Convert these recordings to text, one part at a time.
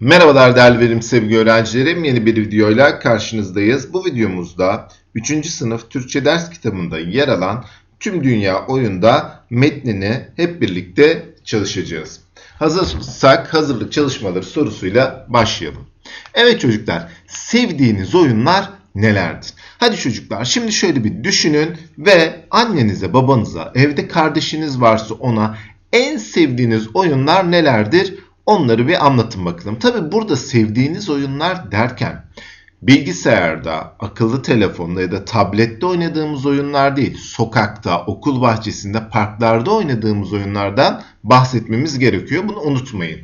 Merhabalar değerli verim sevgili öğrencilerim. Yeni bir videoyla karşınızdayız. Bu videomuzda 3. sınıf Türkçe ders kitabında yer alan tüm dünya oyunda metnini hep birlikte çalışacağız. Hazırsak hazırlık çalışmaları sorusuyla başlayalım. Evet çocuklar, sevdiğiniz oyunlar nelerdir? Hadi çocuklar şimdi şöyle bir düşünün ve annenize, babanıza, evde kardeşiniz varsa ona en sevdiğiniz oyunlar nelerdir? Onları bir anlatın bakalım. Tabi burada sevdiğiniz oyunlar derken bilgisayarda, akıllı telefonda ya da tablette oynadığımız oyunlar değil, sokakta, okul bahçesinde, parklarda oynadığımız oyunlardan bahsetmemiz gerekiyor. Bunu unutmayın.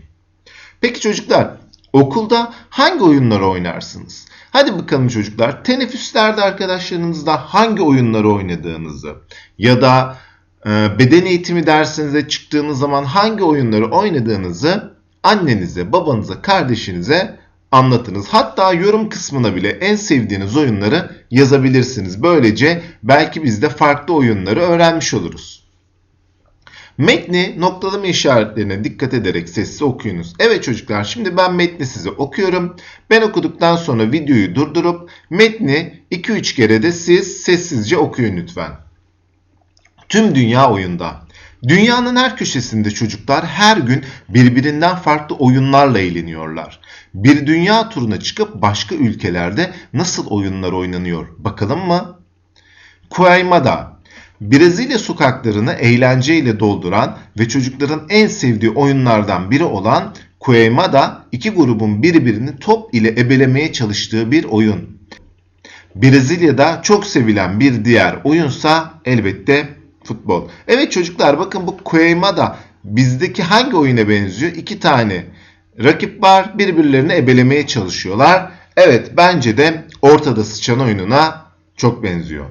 Peki çocuklar, okulda hangi oyunları oynarsınız? Hadi bakalım çocuklar, teneffüslerde arkadaşlarınızla hangi oyunları oynadığınızı ya da e, beden eğitimi dersinize çıktığınız zaman hangi oyunları oynadığınızı annenize, babanıza, kardeşinize anlatınız. Hatta yorum kısmına bile en sevdiğiniz oyunları yazabilirsiniz. Böylece belki biz de farklı oyunları öğrenmiş oluruz. Metni noktalama işaretlerine dikkat ederek sessiz okuyunuz. Evet çocuklar şimdi ben metni size okuyorum. Ben okuduktan sonra videoyu durdurup metni 2-3 kere de siz sessizce okuyun lütfen. Tüm dünya oyunda. Dünyanın her köşesinde çocuklar her gün birbirinden farklı oyunlarla eğleniyorlar. Bir dünya turuna çıkıp başka ülkelerde nasıl oyunlar oynanıyor bakalım mı? Kuaymada Brezilya sokaklarını eğlenceyle dolduran ve çocukların en sevdiği oyunlardan biri olan Kuaymada iki grubun birbirini top ile ebelemeye çalıştığı bir oyun. Brezilya'da çok sevilen bir diğer oyunsa elbette futbol. Evet çocuklar bakın bu Kueymada bizdeki hangi oyuna benziyor? İki tane rakip var birbirlerini ebelemeye çalışıyorlar. Evet bence de ortada sıçan oyununa çok benziyor.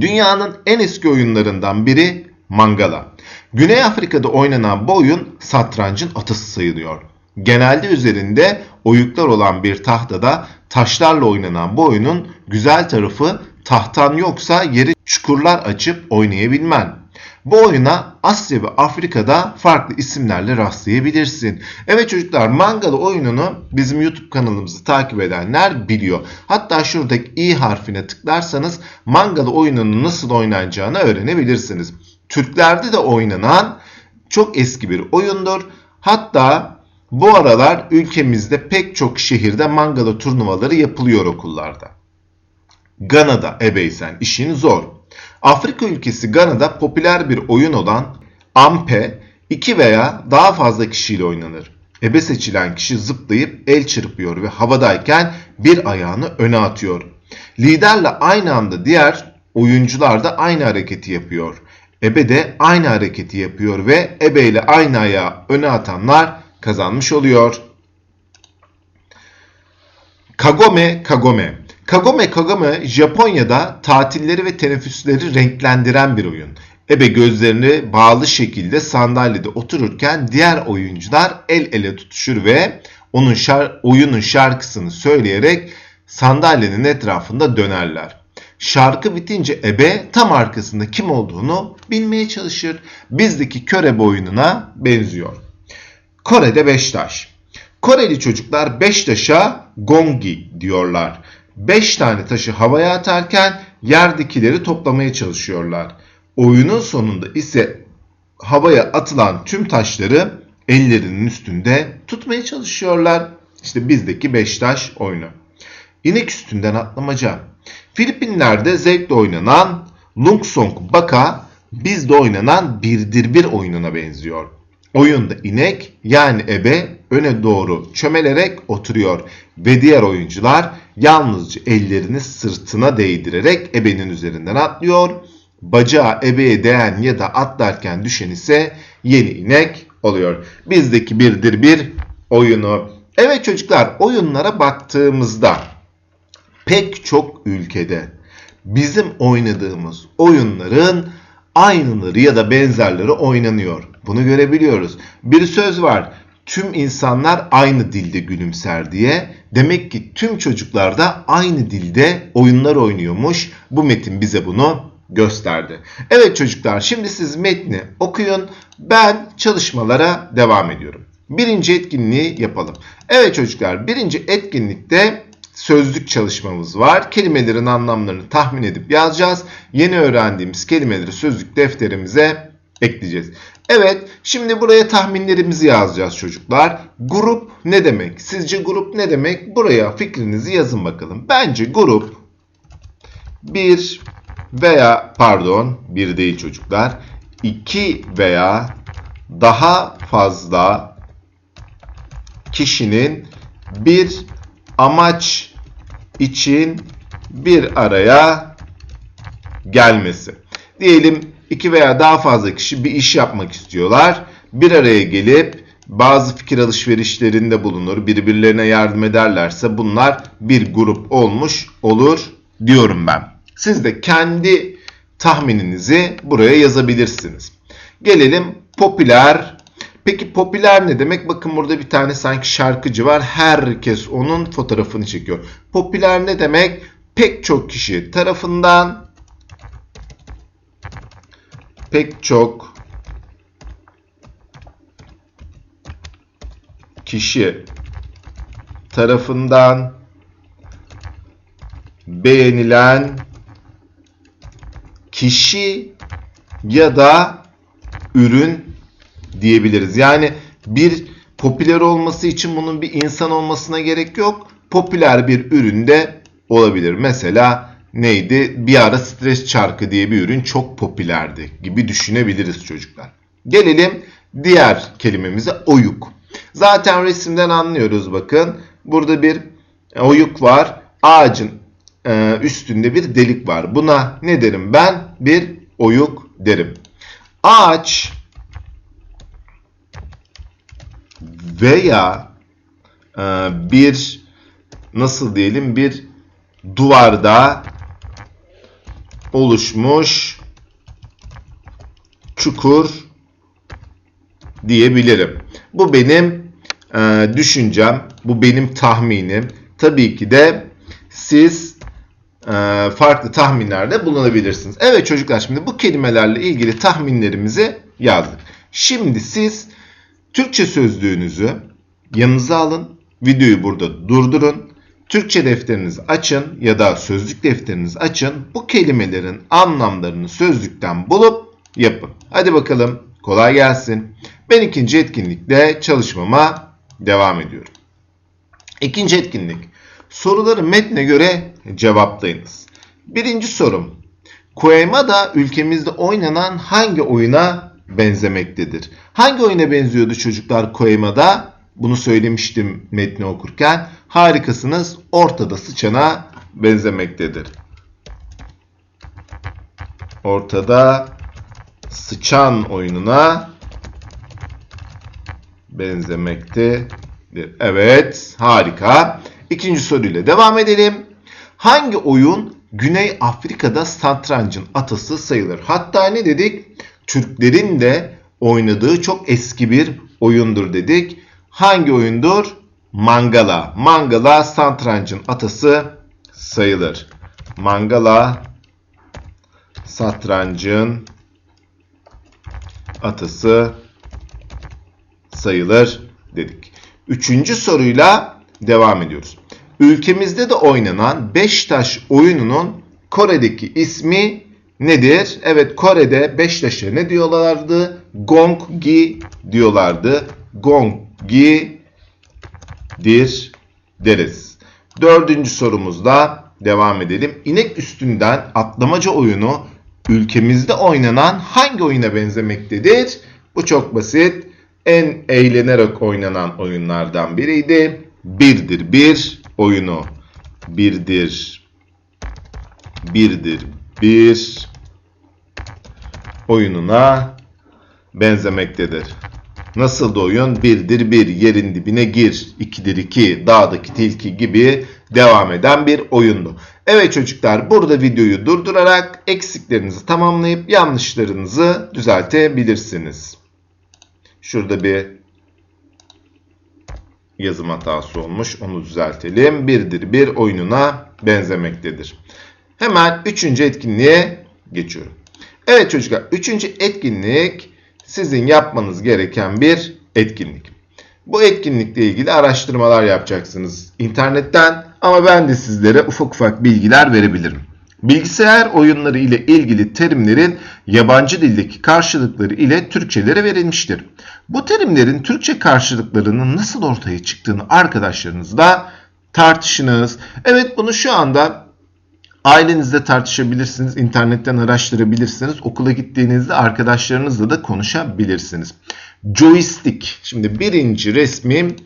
Dünyanın en eski oyunlarından biri Mangala. Güney Afrika'da oynanan bu oyun satrancın atası sayılıyor. Genelde üzerinde oyuklar olan bir tahtada taşlarla oynanan bu oyunun güzel tarafı tahtan yoksa yeri çukurlar açıp oynayabilmen. Bu oyuna Asya ve Afrika'da farklı isimlerle rastlayabilirsin. Evet çocuklar Mangalı oyununu bizim YouTube kanalımızı takip edenler biliyor. Hatta şuradaki i harfine tıklarsanız Mangalı oyununun nasıl oynanacağını öğrenebilirsiniz. Türklerde de oynanan çok eski bir oyundur. Hatta bu aralar ülkemizde pek çok şehirde Mangalı turnuvaları yapılıyor okullarda. Gana'da ebeysen işin zor. Afrika ülkesi Gana'da popüler bir oyun olan Ampe iki veya daha fazla kişiyle oynanır. Ebe seçilen kişi zıplayıp el çırpıyor ve havadayken bir ayağını öne atıyor. Liderle aynı anda diğer oyuncular da aynı hareketi yapıyor. Ebe de aynı hareketi yapıyor ve ebe ile aynı ayağı öne atanlar kazanmış oluyor. Kagome Kagome Kagome Kagome Japonya'da tatilleri ve teneffüsleri renklendiren bir oyun. Ebe gözlerini bağlı şekilde sandalyede otururken diğer oyuncular el ele tutuşur ve onun şar oyunun şarkısını söyleyerek sandalyenin etrafında dönerler. Şarkı bitince ebe tam arkasında kim olduğunu bilmeye çalışır. Bizdeki körebe oyununa benziyor. Kore'de Beştaş. Koreli çocuklar Beştaş'a gongi diyorlar. 5 tane taşı havaya atarken yerdekileri toplamaya çalışıyorlar. Oyunun sonunda ise havaya atılan tüm taşları ellerinin üstünde tutmaya çalışıyorlar. İşte bizdeki 5 taş oyunu. İnek üstünden atlamaca. Filipinler'de zevkle oynanan Lung Song Baka bizde oynanan birdir bir oyununa benziyor. Oyunda inek yani ebe öne doğru çömelerek oturuyor ve diğer oyuncular yalnızca ellerini sırtına değdirerek ebenin üzerinden atlıyor. Bacağı ebeye değen ya da atlarken düşen ise yeni inek oluyor. Bizdeki birdir bir oyunu. Evet çocuklar oyunlara baktığımızda pek çok ülkede bizim oynadığımız oyunların aynıları ya da benzerleri oynanıyor. Bunu görebiliyoruz. Bir söz var. Tüm insanlar aynı dilde gülümser diye. Demek ki tüm çocuklar da aynı dilde oyunlar oynuyormuş. Bu metin bize bunu gösterdi. Evet çocuklar şimdi siz metni okuyun. Ben çalışmalara devam ediyorum. birinci etkinliği yapalım. Evet çocuklar birinci etkinlikte sözlük çalışmamız var. Kelimelerin anlamlarını tahmin edip yazacağız. Yeni öğrendiğimiz kelimeleri sözlük defterimize ekleyeceğiz. Evet, şimdi buraya tahminlerimizi yazacağız çocuklar. Grup ne demek? Sizce grup ne demek? Buraya fikrinizi yazın bakalım. Bence grup bir veya pardon, bir değil çocuklar. iki veya daha fazla kişinin bir amaç için bir araya gelmesi. Diyelim iki veya daha fazla kişi bir iş yapmak istiyorlar. Bir araya gelip bazı fikir alışverişlerinde bulunur, birbirlerine yardım ederlerse bunlar bir grup olmuş olur diyorum ben. Siz de kendi tahmininizi buraya yazabilirsiniz. Gelelim popüler. Peki popüler ne demek? Bakın burada bir tane sanki şarkıcı var. Herkes onun fotoğrafını çekiyor. Popüler ne demek? Pek çok kişi tarafından pek çok kişi tarafından beğenilen kişi ya da ürün diyebiliriz. Yani bir popüler olması için bunun bir insan olmasına gerek yok. Popüler bir ürün de olabilir. Mesela neydi? Bir ara stres çarkı diye bir ürün çok popülerdi gibi düşünebiliriz çocuklar. Gelelim diğer kelimemize oyuk. Zaten resimden anlıyoruz bakın. Burada bir oyuk var. Ağacın e, üstünde bir delik var. Buna ne derim ben? Bir oyuk derim. Ağaç veya e, bir nasıl diyelim bir duvarda oluşmuş çukur diyebilirim. Bu benim e, düşüncem, bu benim tahminim. Tabii ki de siz e, farklı tahminlerde bulunabilirsiniz. Evet çocuklar şimdi bu kelimelerle ilgili tahminlerimizi yazdık. Şimdi siz Türkçe sözlüğünüzü yanınıza alın. Videoyu burada durdurun. Türkçe defterinizi açın ya da sözlük defterinizi açın. Bu kelimelerin anlamlarını sözlükten bulup yapın. Hadi bakalım kolay gelsin. Ben ikinci etkinlikle çalışmama devam ediyorum. İkinci etkinlik. Soruları metne göre cevaplayınız. Birinci sorum. Koemada ülkemizde oynanan hangi oyuna benzemektedir? Hangi oyuna benziyordu çocuklar Koemada? Bunu söylemiştim metni okurken. Harikasınız. Ortada sıçana benzemektedir. Ortada sıçan oyununa benzemektedir. Evet, harika. İkinci soruyla devam edelim. Hangi oyun Güney Afrika'da satrancın atası sayılır? Hatta ne dedik? Türklerin de oynadığı çok eski bir oyundur dedik. Hangi oyundur? Mangala. Mangala satrancın atası sayılır. Mangala satrancın atası sayılır dedik. Üçüncü soruyla devam ediyoruz. Ülkemizde de oynanan Beştaş oyununun Kore'deki ismi nedir? Evet Kore'de Beştaş'a ne diyorlardı? Gonggi diyorlardı. Gonggi dir deriz. Dördüncü sorumuzda devam edelim. İnek üstünden atlamaca oyunu ülkemizde oynanan hangi oyuna benzemektedir? Bu çok basit. En eğlenerek oynanan oyunlardan biriydi. Birdir bir oyunu. Birdir. Birdir bir oyununa benzemektedir. Nasıl da oyun? Birdir bir, yerin dibine gir, ikidir iki, dağdaki tilki gibi devam eden bir oyundu. Evet çocuklar burada videoyu durdurarak eksiklerinizi tamamlayıp yanlışlarınızı düzeltebilirsiniz. Şurada bir yazım hatası olmuş. Onu düzeltelim. Birdir bir oyununa benzemektedir. Hemen üçüncü etkinliğe geçiyorum. Evet çocuklar üçüncü etkinlik sizin yapmanız gereken bir etkinlik. Bu etkinlikle ilgili araştırmalar yapacaksınız internetten ama ben de sizlere ufak ufak bilgiler verebilirim. Bilgisayar oyunları ile ilgili terimlerin yabancı dildeki karşılıkları ile Türkçelere verilmiştir. Bu terimlerin Türkçe karşılıklarının nasıl ortaya çıktığını arkadaşlarınızla tartışınız. Evet bunu şu anda ailenizde tartışabilirsiniz, internetten araştırabilirsiniz, okula gittiğinizde arkadaşlarınızla da konuşabilirsiniz. Joystick. Şimdi birinci resmim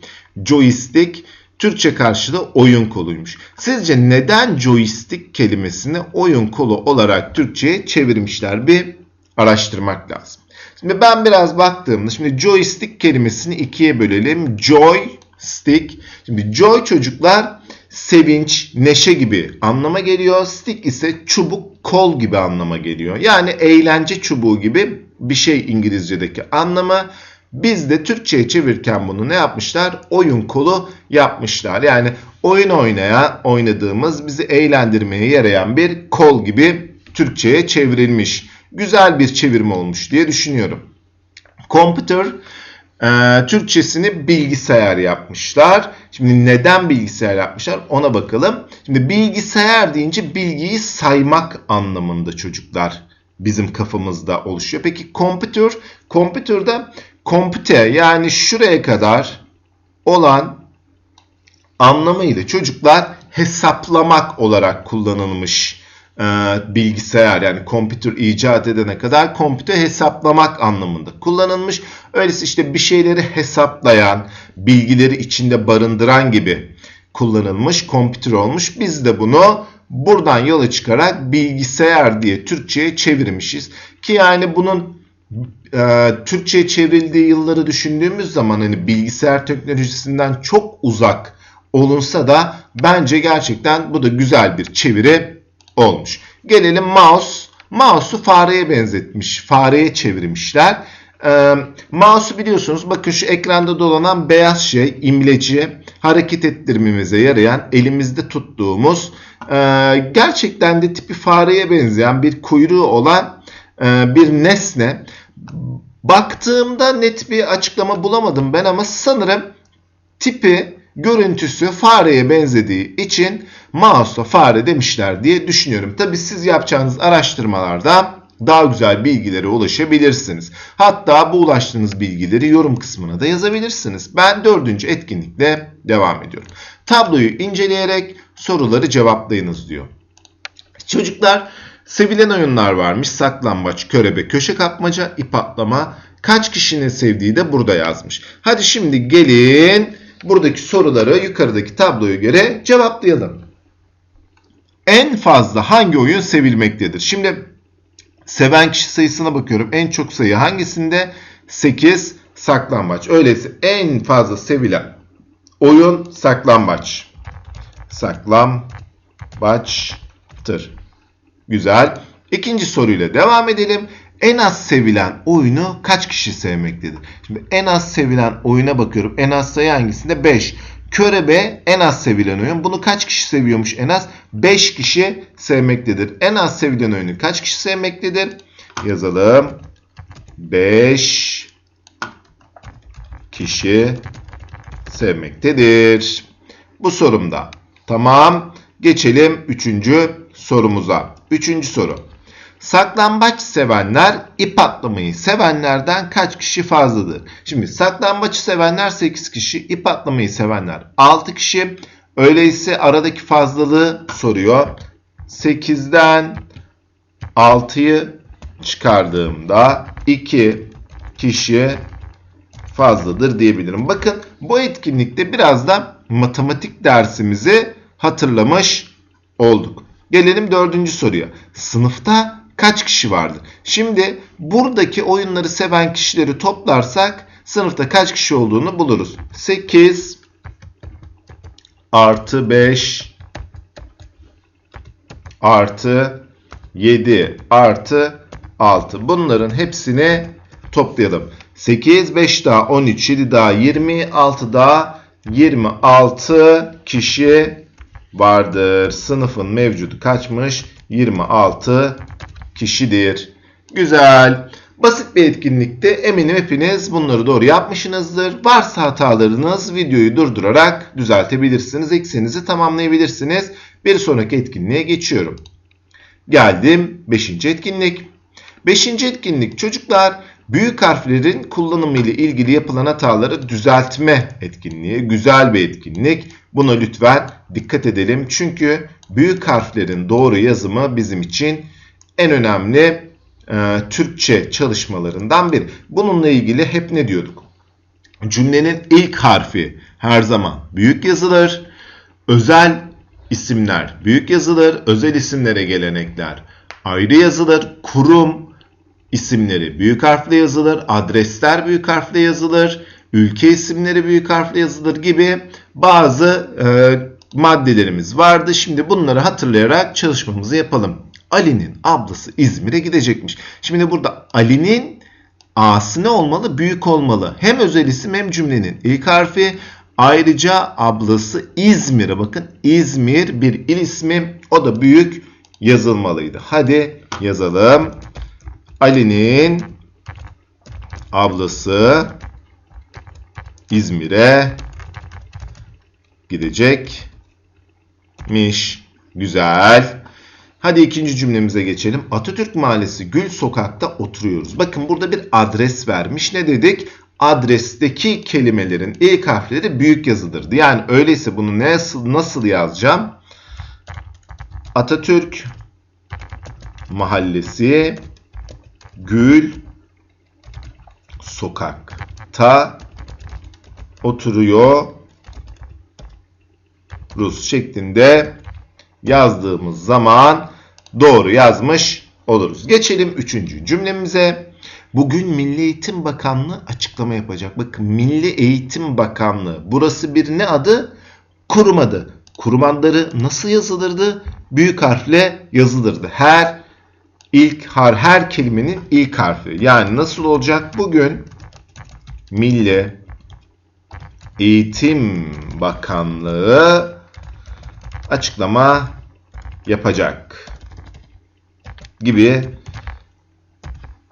joystick. Türkçe karşılığı oyun koluymuş. Sizce neden joystick kelimesini oyun kolu olarak Türkçe'ye çevirmişler? Bir araştırmak lazım. Şimdi ben biraz baktığımda şimdi joystick kelimesini ikiye bölelim. Joy, stick. Şimdi joy çocuklar sevinç, neşe gibi anlama geliyor. Stick ise çubuk, kol gibi anlama geliyor. Yani eğlence çubuğu gibi bir şey İngilizce'deki anlamı. Biz de Türkçe'ye çevirirken bunu ne yapmışlar? Oyun kolu yapmışlar. Yani oyun oynaya, oynadığımız, bizi eğlendirmeye yarayan bir kol gibi Türkçe'ye çevrilmiş. Güzel bir çevirme olmuş diye düşünüyorum. Computer e, Türkçesini bilgisayar yapmışlar. Şimdi neden bilgisayar yapmışlar ona bakalım. Şimdi bilgisayar deyince bilgiyi saymak anlamında çocuklar bizim kafamızda oluşuyor. Peki computer, computer'da compute yani şuraya kadar olan anlamıyla çocuklar hesaplamak olarak kullanılmış e, bilgisayar yani computer icat edene kadar computer hesaplamak anlamında kullanılmış. Öyleyse işte bir şeyleri hesaplayan, bilgileri içinde barındıran gibi kullanılmış, computer olmuş. Biz de bunu buradan yola çıkarak bilgisayar diye Türkçe'ye çevirmişiz. Ki yani bunun e, Türkçe'ye çevrildiği yılları düşündüğümüz zaman hani bilgisayar teknolojisinden çok uzak olunsa da bence gerçekten bu da güzel bir çeviri olmuş. Gelelim mouse. Mouse'u fareye benzetmiş. Fareye çevirmişler. Ee, mouse'u biliyorsunuz bakın şu ekranda dolanan beyaz şey imleci hareket ettirmemize yarayan elimizde tuttuğumuz e, gerçekten de tipi fareye benzeyen bir kuyruğu olan e, bir nesne. Baktığımda net bir açıklama bulamadım ben ama sanırım tipi görüntüsü fareye benzediği için mouse'a fare demişler diye düşünüyorum. Tabi siz yapacağınız araştırmalarda daha güzel bilgilere ulaşabilirsiniz. Hatta bu ulaştığınız bilgileri yorum kısmına da yazabilirsiniz. Ben dördüncü etkinlikle devam ediyorum. Tabloyu inceleyerek soruları cevaplayınız diyor. Çocuklar sevilen oyunlar varmış. Saklambaç, körebe, köşe kapmaca, ip atlama. Kaç kişinin sevdiği de burada yazmış. Hadi şimdi gelin buradaki soruları yukarıdaki tabloya göre cevaplayalım. En fazla hangi oyun sevilmektedir? Şimdi seven kişi sayısına bakıyorum. En çok sayı hangisinde? 8 saklambaç. Öyleyse en fazla sevilen oyun saklambaç. Saklambaçtır. Güzel. İkinci soruyla devam edelim. En az sevilen oyunu kaç kişi sevmektedir? Şimdi en az sevilen oyuna bakıyorum. En az sayı hangisinde? 5. Körebe en az sevilen oyun. Bunu kaç kişi seviyormuş en az? 5 kişi sevmektedir. En az sevilen oyunu kaç kişi sevmektedir? Yazalım. 5 kişi sevmektedir. Bu sorumda. Tamam. Geçelim 3. sorumuza. 3. soru. Saklambaç sevenler ip atlamayı sevenlerden kaç kişi fazladır? Şimdi saklambaçı sevenler 8 kişi, ip atlamayı sevenler 6 kişi. Öyleyse aradaki fazlalığı soruyor. 8'den 6'yı çıkardığımda 2 kişi fazladır diyebilirim. Bakın bu etkinlikte biraz da matematik dersimizi hatırlamış olduk. Gelelim dördüncü soruya. Sınıfta kaç kişi vardır? Şimdi buradaki oyunları seven kişileri toplarsak sınıfta kaç kişi olduğunu buluruz. 8 artı 5 artı 7 artı 6. Bunların hepsini toplayalım. 8, 5 daha 13, 7 daha 20, 6 daha 26 kişi vardır. Sınıfın mevcudu kaçmış? 26 kişidir. Güzel. Basit bir etkinlikte eminim hepiniz bunları doğru yapmışsınızdır. Varsa hatalarınız videoyu durdurarak düzeltebilirsiniz. Eksiğinizi tamamlayabilirsiniz. Bir sonraki etkinliğe geçiyorum. Geldim 5. etkinlik. 5. etkinlik çocuklar büyük harflerin kullanımı ile ilgili yapılan hataları düzeltme etkinliği. Güzel bir etkinlik. Buna lütfen dikkat edelim. Çünkü büyük harflerin doğru yazımı bizim için en önemli e, Türkçe çalışmalarından biri. Bununla ilgili hep ne diyorduk? Cümlenin ilk harfi her zaman büyük yazılır. Özel isimler büyük yazılır. Özel isimlere gelenekler ayrı yazılır. Kurum isimleri büyük harfle yazılır. Adresler büyük harfle yazılır. Ülke isimleri büyük harfle yazılır gibi bazı e, maddelerimiz vardı. Şimdi bunları hatırlayarak çalışmamızı yapalım. Ali'nin ablası İzmir'e gidecekmiş. Şimdi burada Ali'nin A'sı ne olmalı? Büyük olmalı. Hem özel isim hem cümlenin ilk harfi. Ayrıca ablası İzmir'e bakın. İzmir bir il ismi. O da büyük yazılmalıydı. Hadi yazalım. Ali'nin ablası İzmir'e gidecekmiş. Güzel. Hadi ikinci cümlemize geçelim. Atatürk Mahallesi Gül Sokak'ta oturuyoruz. Bakın burada bir adres vermiş. Ne dedik? Adresteki kelimelerin ilk harfleri büyük yazıdırdı. Yani öyleyse bunu nasıl, nasıl yazacağım? Atatürk Mahallesi Gül Sokak'ta oturuyoruz şeklinde yazdığımız zaman doğru yazmış oluruz. Geçelim üçüncü cümlemize. Bugün Milli Eğitim Bakanlığı açıklama yapacak. Bakın Milli Eğitim Bakanlığı. Burası bir ne adı? Kurum adı. Kurum adları nasıl yazılırdı? Büyük harfle yazılırdı. Her ilk har her kelimenin ilk harfi. Yani nasıl olacak? Bugün Milli Eğitim Bakanlığı açıklama yapacak gibi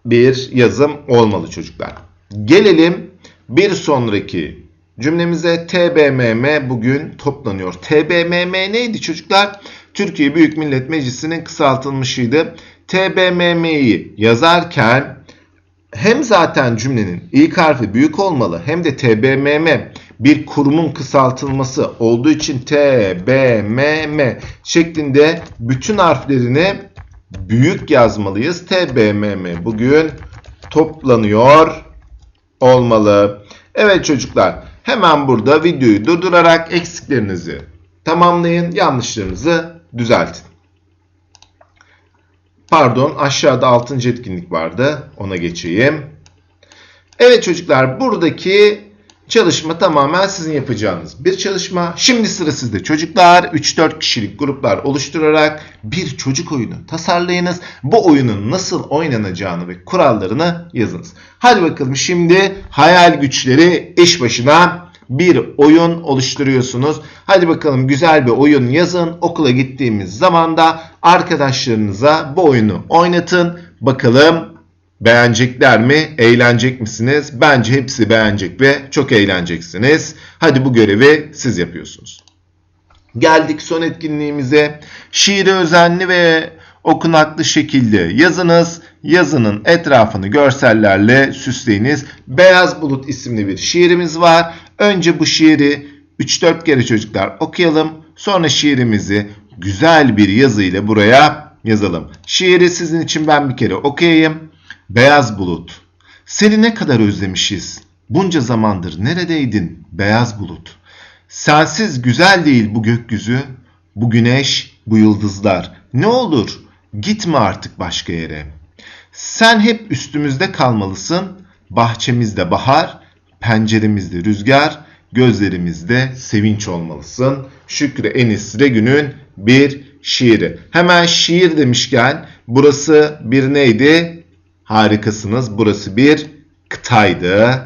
bir yazım olmalı çocuklar. Gelelim bir sonraki cümlemize TBMM bugün toplanıyor. TBMM neydi çocuklar? Türkiye Büyük Millet Meclisi'nin kısaltılmışıydı. TBMM'yi yazarken hem zaten cümlenin ilk harfi büyük olmalı hem de TBMM bir kurumun kısaltılması olduğu için TBMM şeklinde bütün harflerini büyük yazmalıyız. TBMM bugün toplanıyor olmalı. Evet çocuklar hemen burada videoyu durdurarak eksiklerinizi tamamlayın. Yanlışlarınızı düzeltin. Pardon aşağıda 6. etkinlik vardı. Ona geçeyim. Evet çocuklar buradaki çalışma tamamen sizin yapacağınız bir çalışma. Şimdi sıra sizde çocuklar 3-4 kişilik gruplar oluşturarak bir çocuk oyunu tasarlayınız. Bu oyunun nasıl oynanacağını ve kurallarını yazınız. Hadi bakalım şimdi hayal güçleri iş başına bir oyun oluşturuyorsunuz. Hadi bakalım güzel bir oyun yazın. Okula gittiğimiz zaman da arkadaşlarınıza bu oyunu oynatın. Bakalım beğenecekler mi? Eğlenecek misiniz? Bence hepsi beğenecek ve çok eğleneceksiniz. Hadi bu görevi siz yapıyorsunuz. Geldik son etkinliğimize. Şiiri özenli ve okunaklı şekilde yazınız. Yazının etrafını görsellerle süsleyiniz. Beyaz Bulut isimli bir şiirimiz var. Önce bu şiiri 3-4 kere çocuklar okuyalım. Sonra şiirimizi güzel bir yazı ile buraya yazalım. Şiiri sizin için ben bir kere okuyayım. Beyaz Bulut. Seni ne kadar özlemişiz. Bunca zamandır neredeydin beyaz bulut? Sensiz güzel değil bu gökyüzü, bu güneş, bu yıldızlar. Ne olur gitme artık başka yere. Sen hep üstümüzde kalmalısın. Bahçemizde bahar, penceremizde rüzgar, gözlerimizde sevinç olmalısın. Şükrü Enis Regün'ün bir şiiri. Hemen şiir demişken burası bir neydi? Harikasınız. Burası bir kıtaydı.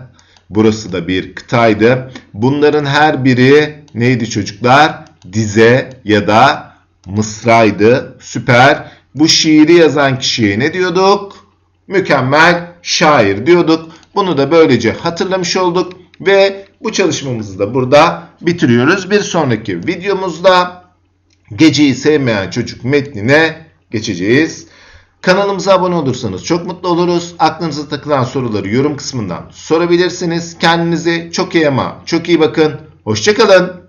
Burası da bir kıtaydı. Bunların her biri neydi çocuklar? Dize ya da mısraydı. Süper. Bu şiiri yazan kişiye ne diyorduk? mükemmel şair diyorduk. Bunu da böylece hatırlamış olduk ve bu çalışmamızı da burada bitiriyoruz. Bir sonraki videomuzda Geceyi Sevmeyen Çocuk metnine geçeceğiz. Kanalımıza abone olursanız çok mutlu oluruz. Aklınıza takılan soruları yorum kısmından sorabilirsiniz. Kendinize çok iyi ama çok iyi bakın. Hoşçakalın.